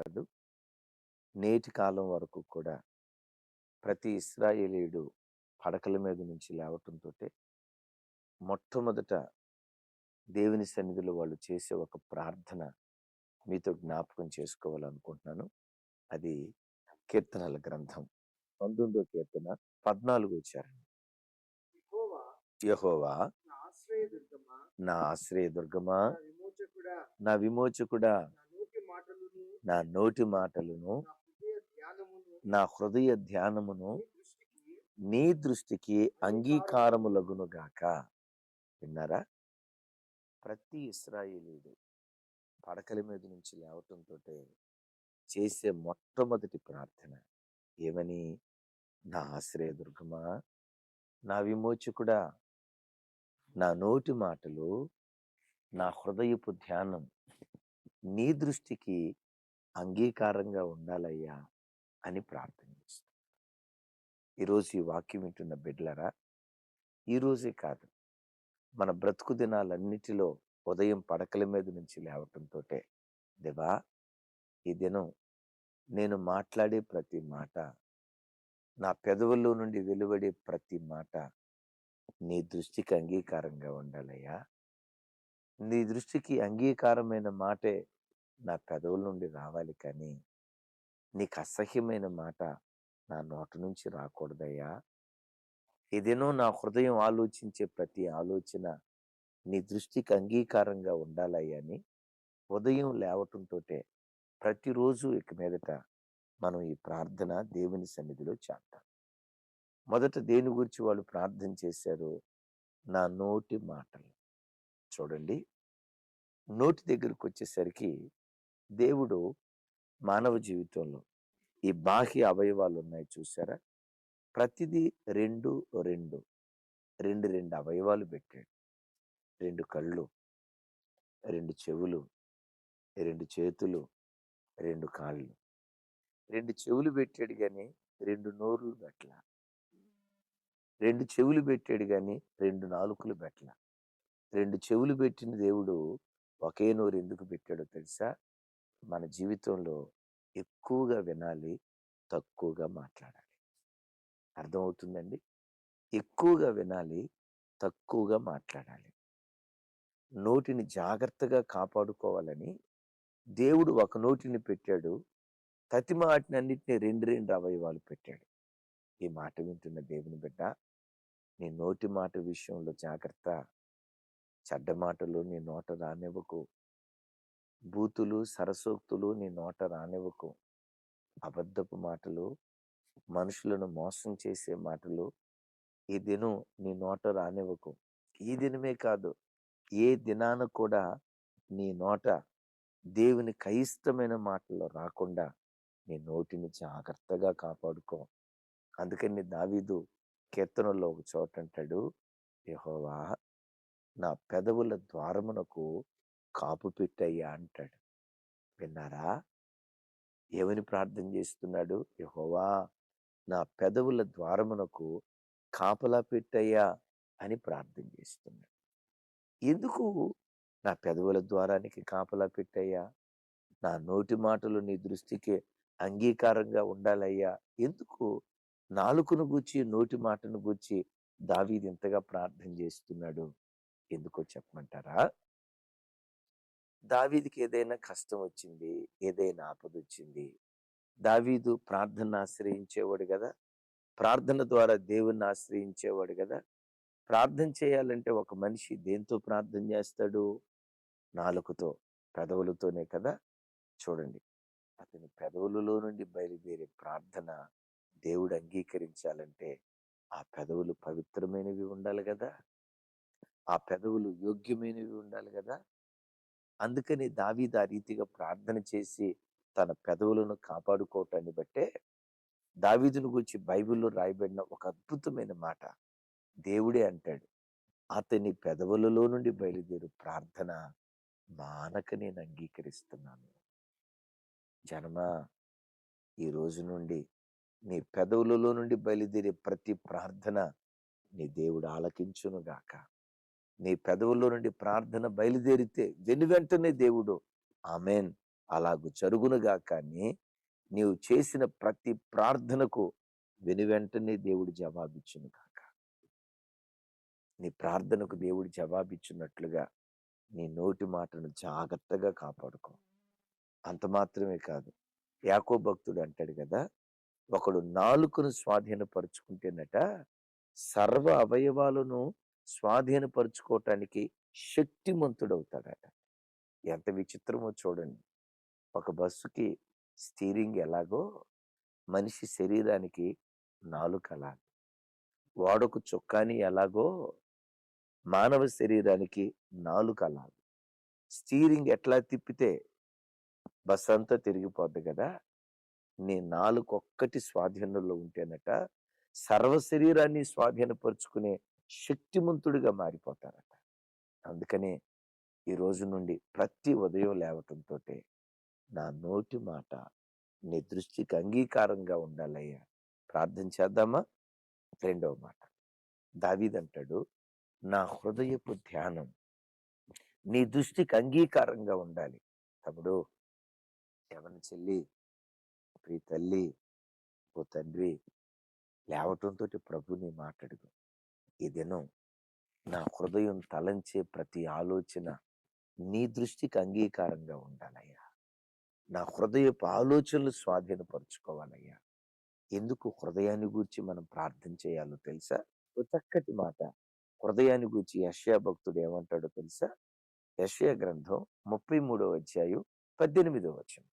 కాదు నేటి కాలం వరకు కూడా ప్రతి ఇస్రాయేలీయుడు పడకల మీద నుంచి లేవటంతో మొట్టమొదట దేవుని సన్నిధిలో వాళ్ళు చేసే ఒక ప్రార్థన మీతో జ్ఞాపకం చేసుకోవాలనుకుంటున్నాను. అది కీర్తనల గ్రంథం పంతొమ్మిదో కీర్తన పద్నాలుగు వచ్చారు యెహోవా నా ఆశ్రయ దుర్గమా నా విమోచకుడా? నా నోటి మాటలను నా హృదయ ధ్యానమును నా దృష్టికి నీ దృష్టికి అంగీకారములగును గాక. విన్నారా? ప్రతి ఇస్రాయేలీయుడు పడకల మీద నుంచి లేవటంతో చేసే మొట్టమొదటి ప్రార్థన ఏమని? నా ఆశ్రయ దుర్గమా నా విమోచకుడా నా నోటి మాటలు నా హృదయపు ధ్యానం నీ దృష్టికి అంగీకారంగా ఉండాలయ్యా అని ప్రార్థన చేస్తాను ఈరోజు ఈ వాక్యం వింటున్న బిడ్లరా ఈ రోజే కాదు. మన బ్రతుకు దినాలన్నిటిలో ఉదయం పడకల మీద నుంచి లేవటంతో దేవా ఈ దినం నేను మాట్లాడే ప్రతి మాట నా పెదవుల్లో నుండి వెలువడే ప్రతి మాట నీ దృష్టికి అంగీకారంగా ఉండాలయ్యా. నీ దృష్టికి అంగీకారమైన మాటే నా పెదవుల నుండి రావాలి కానీ నీకు అసహ్యమైన మాట నా నోట నుంచి రాకూడదయ్యా. ఏదేనో నా హృదయం ఆలోచించే ప్రతి ఆలోచన నీ దృష్టికి అంగీకారంగా ఉండాలయ్యా అని ఉదయం లేవటంతో ప్రతిరోజు ఇక మీదట మనం ఈ ప్రార్థన దేవుని సన్నిధిలో చేద్దాం. మొదట దేని గురించి వాళ్ళు ప్రార్థన చేశారు నా నోటి మాటలు చూడండి. నోటి దగ్గరకు వచ్చేసరికి దేవుడు మానవ జీవితంలో ఈ బాహ్య అవయవాలు ఉన్నాయి చూసారా ప్రతిదీ రెండు రెండు. రెండు రెండు అవయవాలు పెట్టాడు. రెండు కళ్ళు రెండు చెవులు రెండు చేతులు రెండు కాళ్ళు. రెండు చెవులు పెట్టాడు కానీ రెండు నోర్లు పెట్టల. రెండు చెవులు పెట్టాడు కానీ రెండు నాలుకలు పెట్టల. రెండు చెవులు పెట్టిన దేవుడు ఒకే నోరు ఎందుకు పెట్టాడో తెలుసా? మన జీవితంలో ఎక్కువగా వినాలి తక్కువగా మాట్లాడాలి. అర్థమవుతుందండి? ఎక్కువగా వినాలి తక్కువగా మాట్లాడాలి. నోటిని జాగ్రత్తగా కాపాడుకోవాలని దేవుడు ఒక నోటిని పెట్టాడు. తతి మాటిని అన్నిటిని రెండు రెండు అవయవాలు పెట్టాడు. ఈ మాట వింటున్న దేవుని బిడ్డ నీ నోటి మాట విషయంలో జాగ్రత్త. చెడ్డ మాటలు నీ నోట రానివ్వకు. బూతులు సరసోక్తులు నీ నోట రానివ్వకు. అబద్ధపు మాటలు మనుషులను మోసం చేసే మాటలు ఈ దినం నీ నోట రానివ్వకు. ఈ దినమే కాదు ఏ దినాన కూడా నీ నోట దేవుని కయిష్టమైన మాటలు రాకుండా నీ నోటిని జాగ్రత్తగా కాపాడుకో. అందుకని దావీదు కీర్తనలో ఒక చోట అంటాడు యెహోవా నా పెదవుల ద్వారమునకు కాపు పెట్టయ్యా అంటాడు. విన్నారా? ఏమని ప్రార్థన చేస్తున్నాడు? యహోవా నా పెదవుల ద్వారమునకు కాపలా పెట్టయ్యా అని ప్రార్థన చేస్తున్నాడు. ఎందుకు నా పెదవుల ద్వారానికి కాపలా పెట్టయ్యా? నా నోటి మాటలు నీ దృష్టికి అంగీకారంగా ఉండాలయ్యా. ఎందుకు నాలుకను గూర్చి నోటి మాటను గూర్చి దావీది ఇంతగా ప్రార్థన చేస్తున్నాడు? ఎందుకో చెప్పమంటారా? దావీదికి ఏదైనా కష్టం వచ్చింది ఏదైనా ఆపద వచ్చింది దావీదు ప్రార్థన ఆశ్రయించేవాడు కదా ప్రార్థన ద్వారా దేవుణ్ణి ఆశ్రయించేవాడు కదా ప్రార్థన చేయాలంటే ఒక మనిషి దేంతో ప్రార్థన చేస్తాడు? నాలుకతో పెదవులతోనే కదా! చూడండి. అతని పెదవులలో నుండి బయలుదేరే ప్రార్థన దేవుడు అంగీకరించాలంటే ఆ పెదవులు పవిత్రమైనవి ఉండాలి కదా ఆ పెదవులు యోగ్యమైనవి ఉండాలి కదా అందుకని దావీదు ఆ రీతిగా ప్రార్థన చేసి తన పెదవులను కాపాడుకోవటాన్ని బట్టే దావీదును గురించి బైబిల్లో రాయబడిన ఒక అద్భుతమైన మాట. దేవుడే అంటాడు అతని పెదవులలో నుండి బయలుదేరు ప్రార్థన మానక నేను అంగీకరిస్తున్నాను. జనమా ఈ రోజు నుండి నీ పెదవులలో నుండి బయలుదేరే ప్రతి ప్రార్థన నీ దేవుడు ఆలకించును గాక. నీ పెదవుల్లో నుండి ప్రార్థన బయలుదేరితే వెను వెంటనే దేవుడు ఆమెన్. అలాగు జరుగునుగా కానీ నీవు చేసిన ప్రతి ప్రార్థనకు వెను వెంటనే దేవుడు జవాబిచ్చును కాక నీ ప్రార్థనకు దేవుడు జవాబిచ్చినట్లుగా నీ నోటి మాటను జాగ్రత్తగా కాపాడుకో. అంత మాత్రమే కాదు. యాకో భక్తుడు అంటాడు కదా ఒకడు నాలుకను స్వాధీనపరుచుకుంటేనట సర్వ అవయవాలను స్వాధీనపరుచుకోవటానికి శక్తిమంతుడవుతాడట. ఎంత విచిత్రమో చూడండి. ఒక బస్సుకి స్టీరింగ్ ఎలాగో మనిషి శరీరానికి నాలుక అలాగే. వాడకు చొక్కాని ఎలాగో మానవ శరీరానికి నాలుక అలాగే. స్టీరింగ్ ఎట్లా తిప్పితే బస్ అంతా తిరిగిపోద్ది కదా. నీ నాలుగు ఒక్కటి స్వాధీనంలో ఉంటేనట సర్వ శరీరాన్ని స్వాధీనపరుచుకునే శక్తిమంతుడిగా మారిపోతారట. అందుకనే ఈ రోజు నుండి ప్రతి ఉదయం లేవటంతో నా నోటి మాట నీ దృష్టికి అంగీకారంగా ఉండాలయ్యా. ప్రార్థన చేద్దామా? రెండవ మాట. దావీదంటాడు నా హృదయపు ధ్యానం నీ దృష్టికి అంగీకారంగా ఉండాలి. తమ్ముడు యవన చెల్లి ప్రీ తల్లి ఓ తండ్రి లేవటంతో ప్రభుని మాట్లాడుగు ఈ దినం నా హృదయం తలంచే ప్రతి ఆలోచన నీ దృష్టికి అంగీకారంగా ఉండాలయ్యా. నా హృదయపు ఆలోచనలు స్వాధీనపరుచుకోవాలయ్యా. ఎందుకు హృదయాన్ని గూర్చి మనం ప్రార్థన చేయాలో తెలుసా? ఓ చక్కటి మాట. హృదయాన్ని గూర్చి యష్యా భక్తుడు ఏమంటాడో తెలుసా? యష్యా గ్రంథం ముప్పై మూడవ అధ్యాయం పద్దెనిమిదవ వచనం.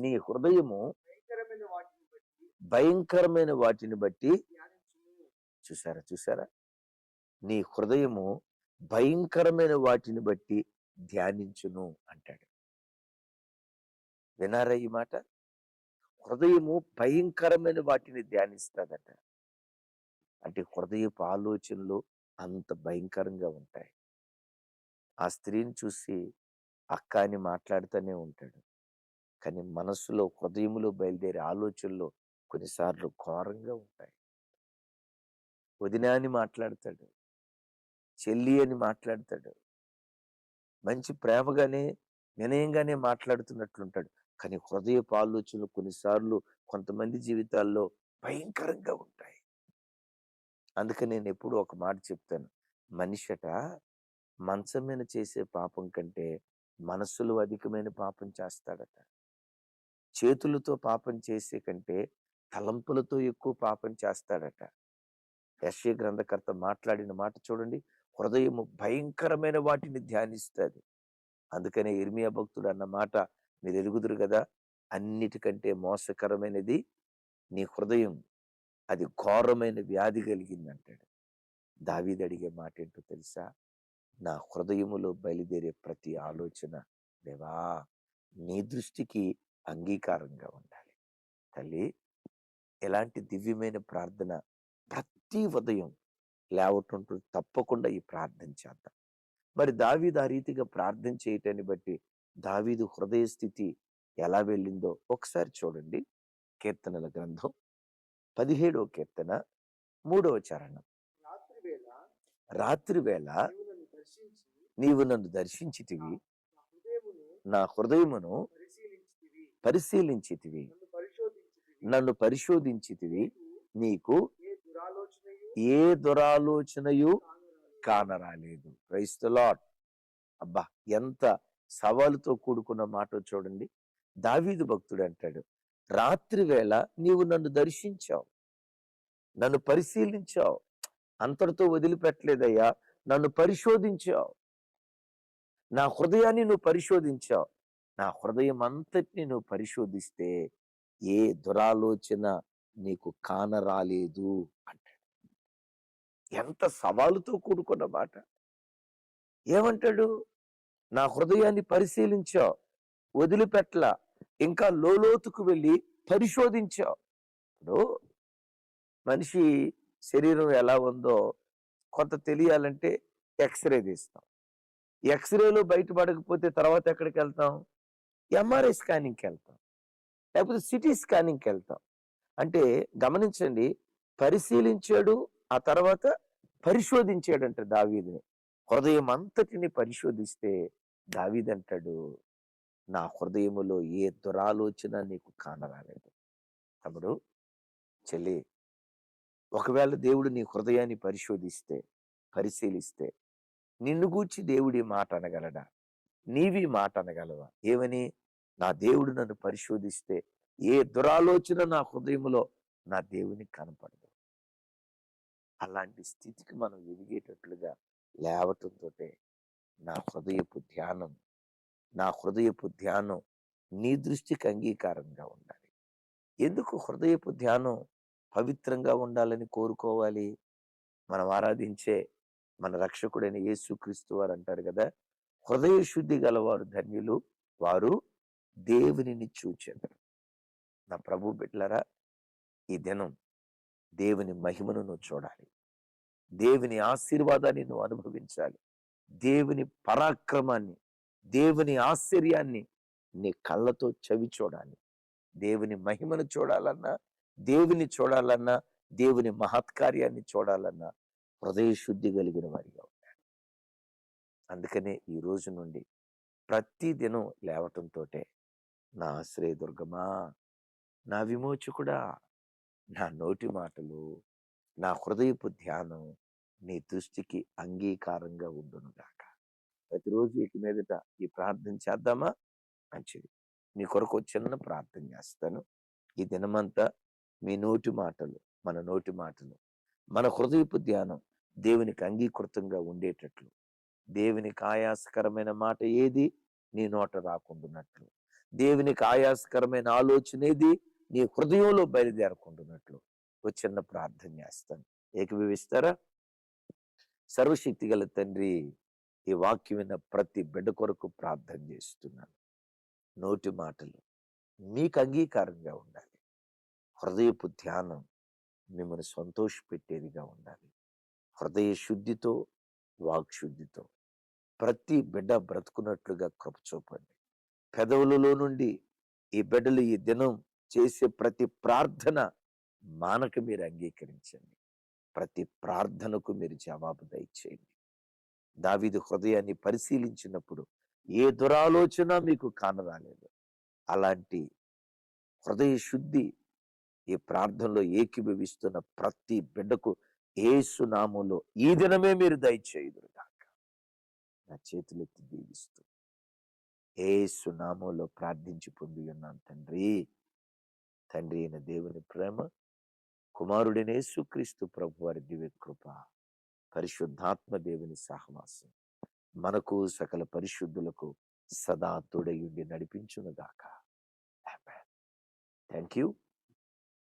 నీ హృదయము భయంకరమైన వాటిని బట్టి భయంకరమైన వాటిని బట్టి ధ్యానించుము చూసారా? చూసారా? నీ హృదయము భయంకరమైన వాటిని బట్టి ధ్యానించును అంటాడు. వినారా ఈ మాట? హృదయము భయంకరమైన వాటిని ధ్యానిస్తుందట. అంటే హృదయపు ఆలోచనలు అంత భయంకరంగా ఉంటాయి. ఆ స్త్రీని చూసి అక్క అని మాట్లాడుతూనే ఉంటాడు. కానీ మనసులో హృదయములో బయలుదేరే ఆలోచనలు కొన్నిసార్లు ఘోరంగా ఉంటాయి. వదిన అని మాట్లాడతాడు. చెల్లి అని మాట్లాడతాడు. మంచి ప్రేమగానే వినయంగానే మాట్లాడుతున్నట్లుంటాడు. కానీ హృదయపు ఆలోచనలు కొన్నిసార్లు కొంతమంది జీవితాల్లో భయంకరంగా ఉంటాయి. అందుకని నేను ఎప్పుడు ఒక మాట చెప్తాను. మనిషట మంచం మీద చేసే పాపం కంటే మనస్సులో అధికమైన పాపం చేస్తాడట. చేతులతో పాపం చేసే కంటే తలంపులతో ఎక్కువ పాపం చేస్తాడట. యశ్య గ్రంథకర్త మాట్లాడిన మాట చూడండి. హృదయము భయంకరమైన వాటిని ధ్యానిస్తుంది. అందుకనే ఇర్మియా భక్తుడు అన్న మాట మీరు ఎరుగుదురు కదా అన్నిటికంటే మోసకరమైనది నీ హృదయం. అది ఘోరమైన వ్యాధి కలిగింది అంటాడు దావీది అడిగే మాట ఏంటో తెలుసా? నా హృదయములో బయలుదేరే ప్రతి ఆలోచన దేవా నీ దృష్టికి అంగీకారంగా ఉండాలి. తల్లి ఎలాంటి దివ్యమైన ప్రార్థన ప్రతి ఉదయం లేవటంటూ తప్పకుండా ఈ ప్రార్థన చేద్దాం. మరి దావీదు ఆ రీతిగా ప్రార్థన చేయటాన్ని బట్టి దావీదు హృదయ స్థితి ఎలా వెళ్ళిందో ఒకసారి చూడండి. కీర్తనల గ్రంథం పదిహేడవ కీర్తన మూడవ చరణం. రాత్రి వేళ నీవు నన్ను దర్శించితివి. నా హృదయమును పరిశీలించితివి. నన్ను పరిశోధించితివి. నీకు ఏ దురాలోచనయు కానరాలేదు. క్రైస్తలాట్ అబ్బా ఎంత సవాలుతో కూడుకున్న మాట చూడండి. దావీదు భక్తుడు అంటాడు రాత్రి వేళ నీవు నన్ను దర్శించావు నన్ను పరిశీలించావు అంతటితో వదిలిపెట్టలేదయ్యా నన్ను పరిశోధించావు నా హృదయాన్ని నువ్వు పరిశోధించావు నా హృదయం అంతటిని నువ్వు పరిశోధిస్తే ఏ దురాలోచన నీకు కానరాలేదు అంట ఎంత సవాలుతో కూడుకున్న మాట. ఏమంటాడు? నా హృదయాన్ని పరిశీలించావు వదిలిపెట్ల ఇంకా లోలోతుకు వెళ్ళి పరిశోధించావు. ఇప్పుడు మనిషి శరీరం ఎలా ఉందో కొంత తెలియాలంటే ఎక్స్రే తీస్తాం. ఎక్స్రేలో బయటపడకపోతే తర్వాత ఎక్కడికి వెళ్తాం? ఎంఆర్ఐ స్కానింగ్కి వెళ్తాం. లేకపోతే సిటీ స్కానింగ్కి వెళ్తాం. అంటే గమనించండి పరిశీలించాడు ఆ తర్వాత పరిశోధించాడంట దావీదుని. హృదయం అంతటిని పరిశోధిస్తే దావీదంటాడు నా హృదయములో ఏ దురాలోచన నీకు కానరాలేదు. తమ్ముడు చెల్లి ఒకవేళ దేవుడు నీ హృదయాన్ని పరిశోధిస్తే పరిశీలిస్తే నిన్ను గూర్చి దేవుడి మాట అనగలడా? నీవి మాట అనగలవా? ఏమని? నా దేవుడు నన్ను పరిశోధిస్తే ఏ దురాలోచన నా హృదయములో నా దేవుని కనపడదు. అలాంటి స్థితికి మనం ఎదిగేటట్లుగా లేవటంతో నా హృదయపు ధ్యానం నా హృదయపు ధ్యానం నీ దృష్టికి అంగీకారంగా ఉండాలి. ఎందుకు హృదయపు ధ్యానం పవిత్రంగా ఉండాలని కోరుకోవాలి? మనం ఆరాధించే మన రక్షకుడైన యేసుక్రీస్తు వారు అంటారు కదా హృదయ శుద్ధి గలవారు ధన్యులు వారు దేవునిని చూచెదరు. నా ప్రభు బిడ్లరా ఈ దినం దేవుని మహిమను నువ్వు చూడాలి. దేవుని ఆశీర్వాదాన్ని నువ్వు అనుభవించాలి. దేవుని పరాక్రమాన్ని దేవుని ఆశ్చర్యాన్ని నీ కళ్ళతో చవి చూడాలి. దేవుని మహిమను చూడాలన్నా దేవుని చూడాలన్నా దేవుని మహత్కార్యాన్ని చూడాలన్నా హృదయ శుద్ధి కలిగిన వారిగా ఉండాలి. అందుకనే ఈ రోజు నుండి ప్రతి దినం లేవటంతో నా ఆశ్రయదుర్గమా నా విమోచకుడా నా నోటి మాటలు నా హృదయపు ధ్యానం నీ దృష్టికి అంగీకారంగా ఉండునుగాక ప్రతిరోజు ఇక మీదట ఈ ప్రార్థన చేద్దామా? మంచిది. మీ కొరకు చిన్న ప్రార్థన చేస్తాను. ఈ దినమంతా మీ నోటి మాటలు మన నోటి మాటలు మన హృదయపు ధ్యానం దేవునికి అంగీకృతంగా ఉండేటట్లు దేవునికి ఆయాసకరమైన మాట ఏది? నీ నోట రాకుండునట్లు దేవునికి ఆయాసకరమైన ఆలోచన ఏది? నీ హృదయంలో బయలుదేరకుండునట్లు ఒక చిన్న ప్రార్థన చేస్తాను. ఏకీభవిస్తారా సర్వశక్తి గల తండ్రి ఈ వాక్యం విన్న ప్రతి బిడ్డ కొరకు ప్రార్థన చేస్తున్నాను. నోటి మాటలు మీకు అంగీకారంగా ఉండాలి. హృదయపు ధ్యానం మిమ్మల్ని సంతోషపెట్టేదిగా ఉండాలి. హృదయ శుద్ధితో వాక్శుద్ధితో ప్రతి బిడ్డ బ్రతుకున్నట్లుగా కృప చూపండి. పెదవులలో నుండి ఈ బిడ్డలు ఈ దినం చేసే ప్రతి ప్రార్థన మానక మీరు అంగీకరించండి. ప్రతి ప్రార్థనకు మీరు జవాబు దయచేయండి. దావిది హృదయాన్ని పరిశీలించినప్పుడు ఏ దురాలోచన మీకు కానరాలేదు. అలాంటి హృదయ శుద్ధి ఈ ప్రార్థనలో ఏకీభవిస్తున్న ప్రతి బిడ్డకు ఏసు నామంలో ఈ దినమే మీరు దయచేయుదురుగాక. నా చేతులెత్తి దీవిస్తూ ఏసు నామంలో ప్రార్థించి పొంది ఉన్నాను తండ్రి. తండ్రి అయిన దేవుని ప్రేమ కుమారుడినే సుక్రీస్తు ప్రభు వారి దివ్య కృప పరిశుద్ధాత్మ దేవుని సహవాసం మనకు సకల పరిశుద్ధులకు సదా తోడయుండి నడిపించునుగాక థ్యాంక్ యూ